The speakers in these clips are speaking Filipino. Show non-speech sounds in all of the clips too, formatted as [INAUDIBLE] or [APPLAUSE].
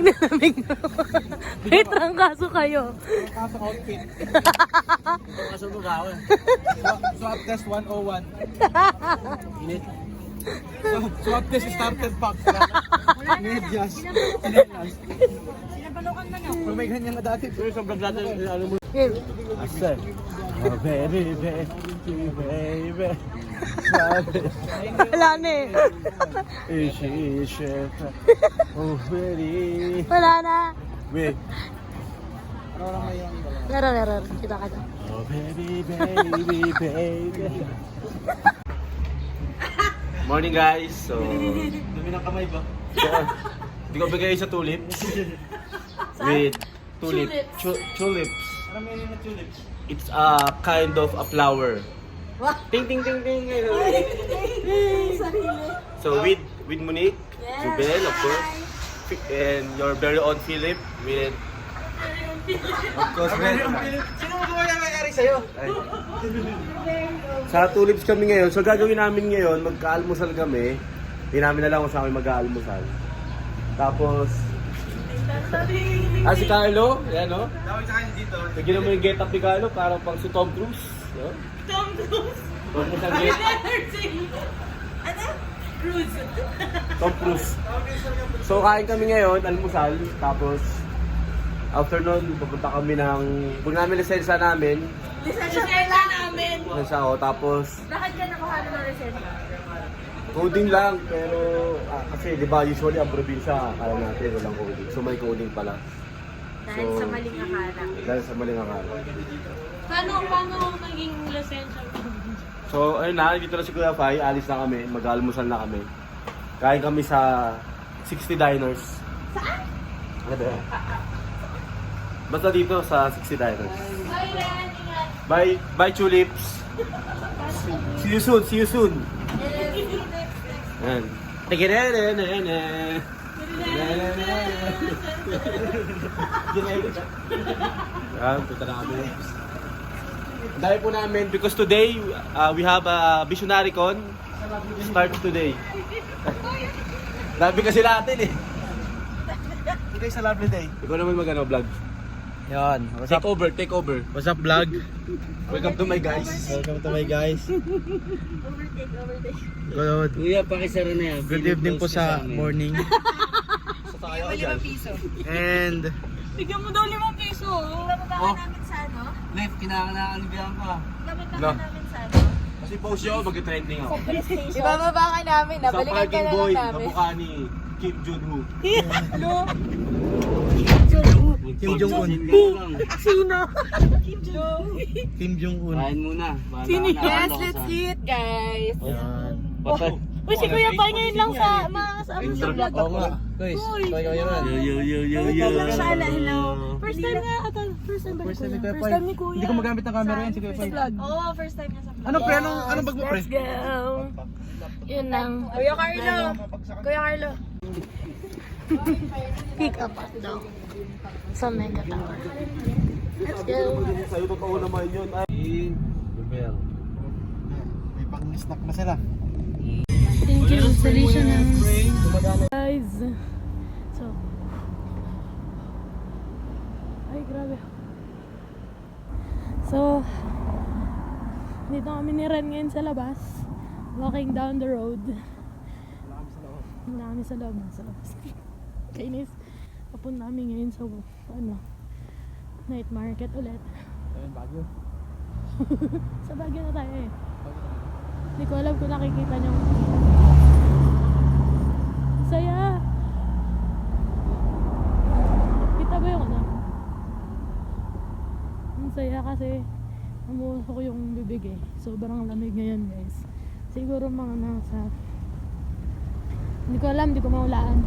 Nilamig na. [LAUGHS] May trangkaso kayo. Kaso outfit. Kaso mo ba ako? Swap, test 101. Init. Swap, swap test starter pack. [LAUGHS] Medyas. Chinelas. Pag may ganyan na dati. Pero sobrang natin, ano mo? Game. Asa? Oh, baby, baby, baby. Baby. Wala na eh. [LAUGHS] Ishi, ishi. Oh, baby. Wala na. Wait. Meron, meron. Kita ka dyan. Oh, baby, baby, baby. Morning guys. So, Dumi ng kamay ba? Hindi ko bigay sa tulips. [LAUGHS] With tulip. Chu- tulips. Ano may na tulips? It's a kind of a flower. Wah. Ting ting ting ting. [LAUGHS] So with with Monique, Jubel of course, and your very own Philip with of course Red. Sino mo ba yung nangyari sa'yo? [LAUGHS] Sa tulips kami ngayon. So gagawin namin ngayon, magkaalmusal kami. Hindi namin alam kung saan kami mag-aalmusal. Tapos, ah si Carlo, yan no? Tawag sa dito. Bigyan mo yung get up ni Carlo, parang pang si Tom Cruise. No? Tom Cruise. Tom Cruise ang get Ano? Cruise. Tom Cruise. So kain kami ngayon, almusal, tapos after nun, pupunta kami ng, kung namin lisensya namin, Lisensya namin. lisensya ako, tapos Bakit ka nakuha ng lisensya? Coding lang, pero ah, kasi di ba usually ang probinsya, akala natin walang coding. So may coding pala. Dahil So, sa maling akala. Dahil sa maling akala. Paano, paano naging lisensya mo? So ayun na, dito na si Kuya Fai, alis na kami, mag-almusal na kami. Kain kami sa 60 diners. Saan? Ano ba? yan? Basta dito sa 60 diners. Bye, Ren. Ingat. Bye, bye tulips. See you soon, see you soon. Yan. Tigirere-re-re. Yan, punta na kami. Dami po namin because today uh, we have a visionary con starts today. Dami kasi natin eh. Today sa lovely day. Ikaw naman mag-ano vlog. Yan. What's Take over, take over. What's up vlog? Welcome to my guys. Welcome to my guys. Overtake, overtake. Good, Kuya, pakisara na yan. good evening po sa morning. [LAUGHS] And Bigyan mo daw limang piso. Ginamit Oh. namin sa ano? Left, kinakailangan ni Bianca. Ginamit No. namin sa ano? Kasi post yun, mag-trending ako. PlayStation. Ibababa ka namin, Sa nabalikan ka parking na boy, lang namin. kamukha ni Kim Jong-un. [LAUGHS] Kim Jong-un. Sino? Kim Jong-un. Kain muna. Bahala Sino na. Yes, Ano let's sa- eat, guys. Yan. Patay. Uy, si Kuya Pai ngayon lang sa mga kasama sa vlog. Oo nga. Guys, kaya kayo yan. Yo, yo, yo, yo, yo. Ala, hello. First time nga ata. First time ba ni First time ni Kuya? Kuya First Pai. time ni Kuya. Hindi ko magamit ng camera yan si Kuya Pai. Oo, oh, first time niya sa vlog. Ano pre? Anong, anong bag mo pre? Let's go. Yun lang. Kuya Carlo. Kuya Carlo. Pick up at daw. Sa Mega Tower. Let's go. Sa'yo totoo naman yun. Ay, Bebel. May pang-snack na sila. Thank you, ng guys. So, ay grabe. So, dito kami ni Ren ngayon sa labas. Walking down the road. Wala kami sa loob. Sa labas. Kainis. Papunta namin ngayon sa, ano, night market ulit. Ayun, Baguio. [LAUGHS] Sa Baguio na tayo eh. Hindi ko alam kung nakikita niyo. Saya! Kita ba yung ano? Ang saya kasi namuha ko yung bibig eh. Sobrang lamig ngayon guys. Siguro mga nasa... Hindi ko alam, hindi ko maulaan.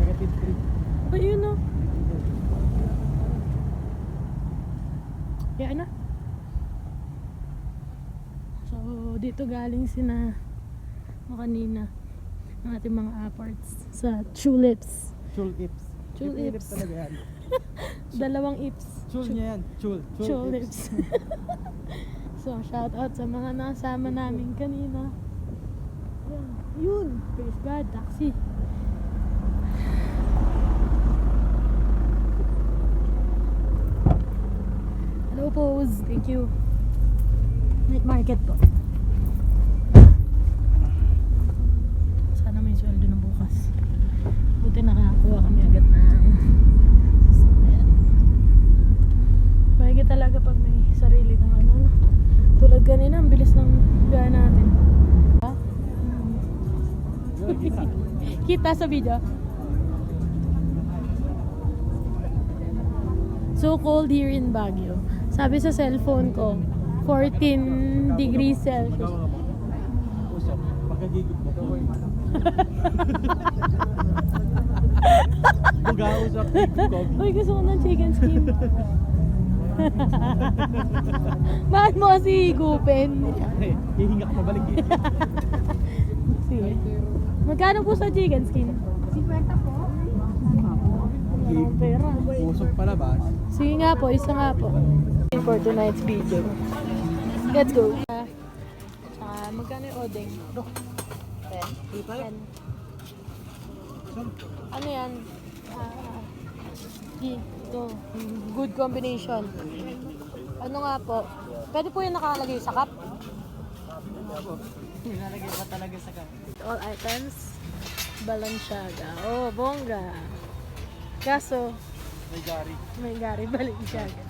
Negative Ayun o. Kaya na. So, dito galing sina o kanina ang ating mga apparts sa tulips. 3. Chul ips. Tulips. talaga yan. [LAUGHS] Dalawang ips. Chul niya yan. Chul. Tulips. [LAUGHS] so, shout out sa mga nasama namin kanina. Yun, praise God, taxi. Hello po, thank you. Night market po. Sana may sweldo na bukas. Buti nakakuha kami agad na ayan. Pahigit talaga pag may sarili ng ano. Tulad ganina, ang bilis ng gaya natin. Kita sa video. So cold here in Baguio. Sabi sa cellphone ko, 14 degrees Celsius. Pag-ausap. Uy, gusto ko ng chicken skin. [LAUGHS] Bakit mo kasi higupin? Hihinga ka pabalik eh. [LAUGHS] Sige. Magkano po sa chicken skin? 50 po. Pera. Usok palabas. Sige nga po, isa nga po. For tonight's video. Let's go. Uh, magkano yung odeng? Ten. Ten. Ano yan? Ito. Good combination. Ano nga po? Pwede po yung nakalagay sa cup? Nalagay pa talaga sa ka. All items. Balenciaga. Oh, bongga. Kaso, May gari. may gari Balenciaga.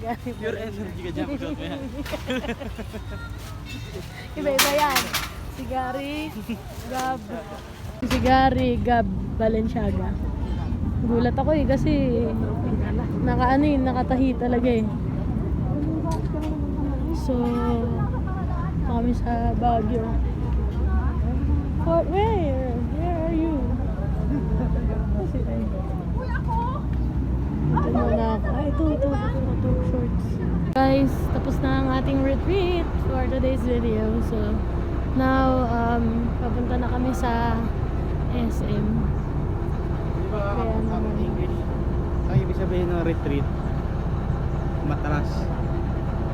Gari Pure energy ka dyan. Pure ka yan. [LAUGHS] Iba-iba yan. Si Gary, Gab. Si Gary, Gab, Balenciaga. Gulat ako eh kasi naka ano eh, nakatahi talaga eh. So, ito kami sa Baguio. For, where? Where are you? Kasi ay. Ito muna ako. Ay, ito, ito, ito, ito, shorts. Guys, tapos na ang ating retreat for today's video. So, now, um, papunta na kami sa SM. Kaya naman. Ang ibig sabihin ng retreat, matras.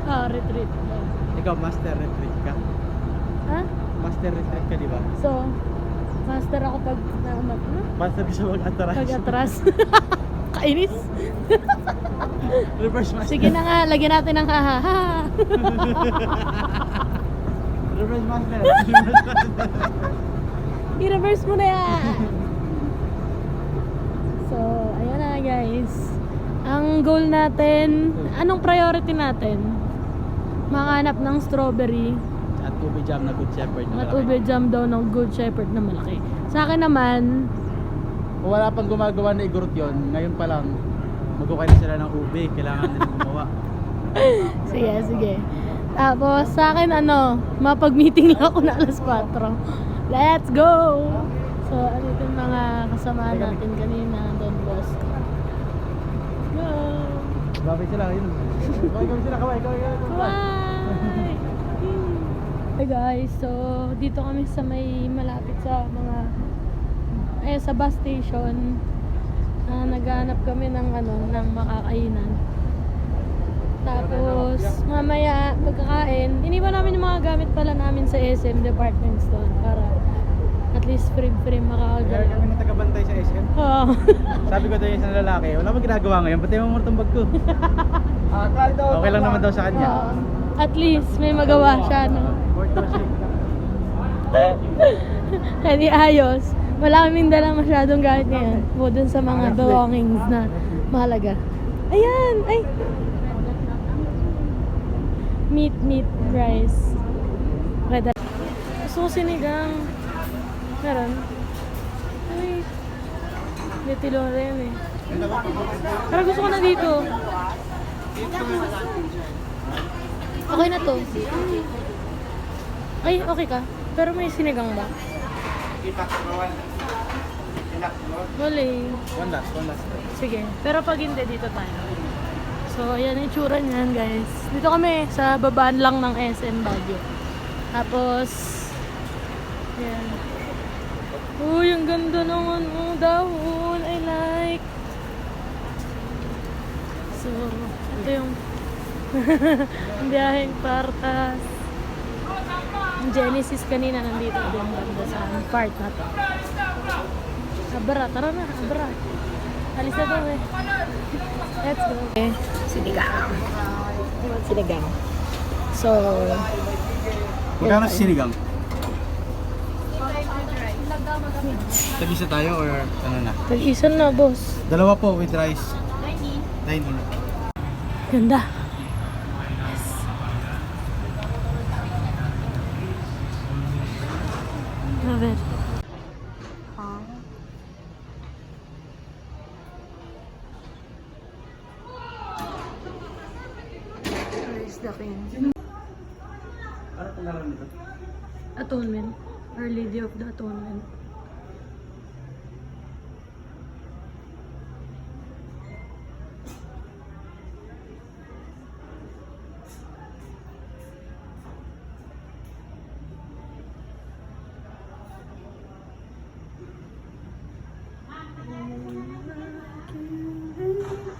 Ah, retreat. Ikaw, master retreat ka. Ha? Master retreat ka, di ba? So, master ako pag naumat. Huh? Master ka sa mag-atras. Pag atras. [LAUGHS] Kainis. [LAUGHS] Reverse master. Sige na nga, lagyan natin ng ha ha ha. [LAUGHS] Reverse master. I-reverse mo na yan. So, ayan na guys. Ang goal natin, anong priority natin? Makahanap ng strawberry At ube jam na good shepherd. na at malaki. ube jam daw ng good shepherd na malaki. Sa akin naman, Kung wala pang gumagawa na igurot yun, ngayon pa lang, magkukay na sila ng ube. Kailangan nila gumawa. [LAUGHS] sige, sige. Tapos sa akin ano, mapag-meeting lang ako na alas 4. Let's go! So, ano yung mga kasama natin kanina, Don Bosco. Go! Babay sila, yun. Kaway kaway sila, kaway, kaway, kaway. kaway. Guys, so dito kami sa may malapit sa mga eh sa bus station na naghanap kami ng ano ng makakainan. Tapos mamaya pagkakain, iniwan namin yung mga gamit pala namin sa SM department store para at least free-free Kaya makakagalaw. kami na tagabantay sa SM. Oo. [LAUGHS] Sabi ko daw yung isang lalaki, wala mo ginagawa ngayon, pati mo muna bag ko. [LAUGHS] okay lang naman daw sa kanya. Oo. At least may magawa siya, no? Hindi ayos. Wala kaming dala masyadong gamit ngayon. Bukod dun sa mga belongings na mahalaga. Ayan! Ay! Meat, meat, rice. Okay, that. Gusto ko sinigang. Meron. Ay. May tilong rin eh. Pero gusto ko na dito. Okay na to. Ay, okay ka. Pero may sinigang ba? Wala eh. One last, one last. Sige. Pero pag hindi, dito tayo. So, ayan yung tsura niyan, guys. Dito kami sa babaan lang ng SM Baguio. Tapos, ayan. Uy, ang ganda naman. Oh, dahon. I like. So, ito yung ang [LAUGHS] biyaheng partas. Genesis kanina nandito din banda sa part na to. Abra, tara na, abra. Alis na daw eh. Let's go. Okay. Sinigang. Sinigang. So, Magkano sa sinigang? Tag-isa tayo or ano na? tag-isa na, boss. Dalawa po with rice. 90. Ganda. Yes. Love it. Where is the king? Ano pangalan nito? Atonement. Our Lady of the Atonement.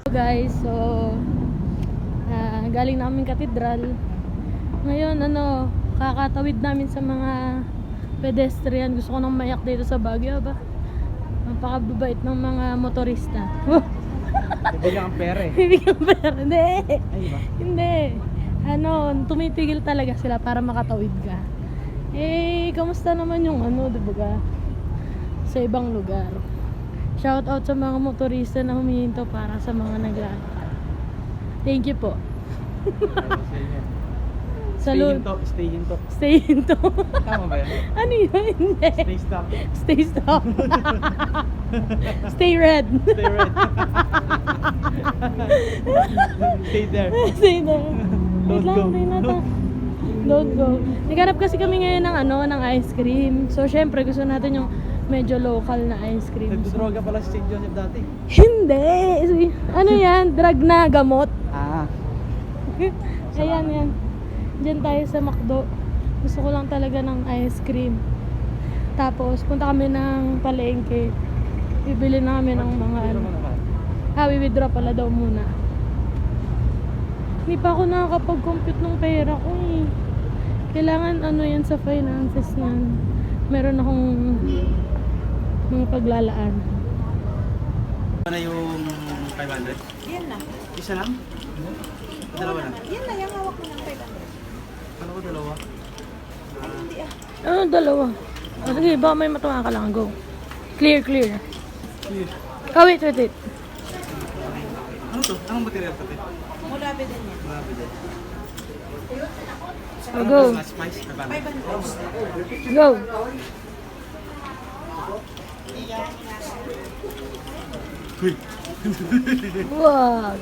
Guys, so ah, galing namin katedral. Ngayon ano, kakatawid namin sa mga pedestrian. Gusto ko nang mayak dito sa Baguio ba? Napakababait ng mga motorista. [LAUGHS] Bibigyan kang pere. Bibigyan pera. Hindi. Ay, ba? Hindi. Ano, tumitigil talaga sila para makatawid ka. Eh, kamusta naman yung ano, di ba ka? Sa ibang lugar. Shout out sa mga motorista na humihinto para sa mga naglalakad. Thank you po. Stay Salud. hinto. Stay hinto. Stay hinto. Tama ba yan? [LAUGHS] ano yun? Hindi. Stay stop. Stay stop. [LAUGHS] Stay red. Stay red. [LAUGHS] Stay there. Stay there. Wait Don't lang, go. tayo na to. Don't go. Naghanap kasi kami ngayon ng ano, ng ice cream. So, syempre, gusto natin yung medyo local na ice cream. Nagdodroga pala si St. Joseph dati. Hindi! Ano yan? Drug na gamot. Ah. Ayan, yan. Diyan tayo sa McDo. Gusto ko lang talaga ng ice cream. Tapos, punta kami ng palengke. Bibili namin ng mga ano. Ah, withdraw pala daw muna. Hindi pa ako nakakapag-compute ng pera ko eh. Kailangan ano yan sa finances na meron akong mga paglalaan. Ano na yung 500? Yan na. Isa lang? Dalawa na? Yan na, yung hawak mo ng 500. Ano ko dalawa? Ano, dalawa. Oh, sige, baka may matuwa ka lang. Go. Clear, clear. Oh, wait, wait, wait. Ano to? Anong material to? Mula din yan? Grabe din. Oh, go. Spice? 500. Go. Uy. [LAUGHS] Wag.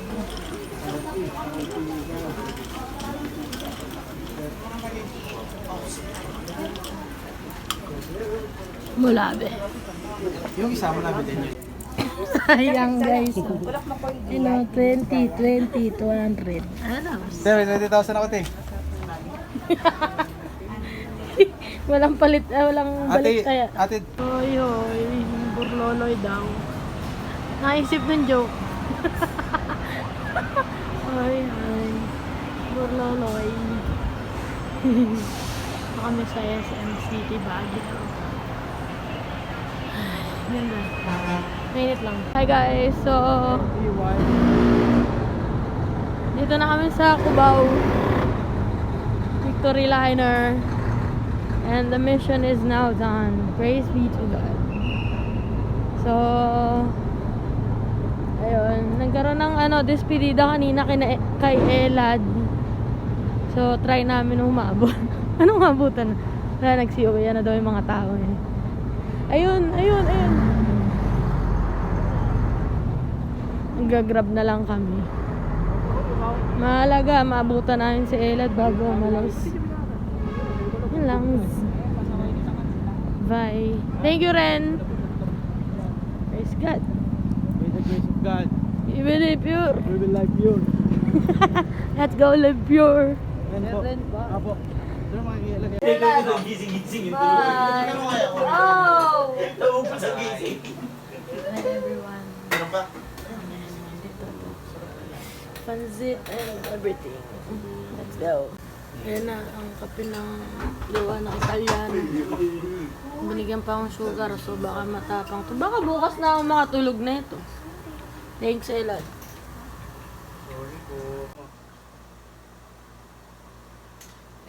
Mulabe. Yung isa mo namin din yun. [LAUGHS] Sayang guys. Ano, 20, 20, 200. Ano? Sir, 20,000 ako te. [LAUGHS] walang palit, ah, walang balik Ate, kaya. ate, Oy, oy, burloloy daw. Naisip ng joke. [LAUGHS] oy, oy, burloloy. Baka kami sa SM City Baguio. Ganda. Mainit lang. Hi guys, so dito na kami sa Cubao Victory Liner and the mission is now done. Praise be to God. So, ayun, nagkaroon ng ano, despedida kanina kina, kay Elad. So, try namin umabot. [LAUGHS] Anong mabutan? Wala, nagsiuwi na daw yung mga tao eh. Ayun, ayun, ayun. Nag-grab na lang kami. Mahalaga, maabutan namin si Elad bago umalis. Yun lang. Bye. Thank you, Ren. Praise God. May the grace of God. We will live pure. We will live pure. Let's go live pure. Yan po. Apo. Pero makikilagay. Bye. Oh! Hi, everyone. Dito. Pansit and everything. Let's go. Ayan na, ang kape ng gawa ng Italian. Binigyan pa akong sugar, so baka matapang to. Baka bukas na ako makatulog na ito. Thanks, Elon. Sorry po.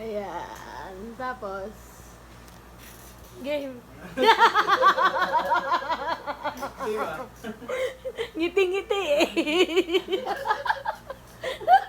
Ayan. Tapos, game. Ngiti-ngiti eh. [LAUGHS]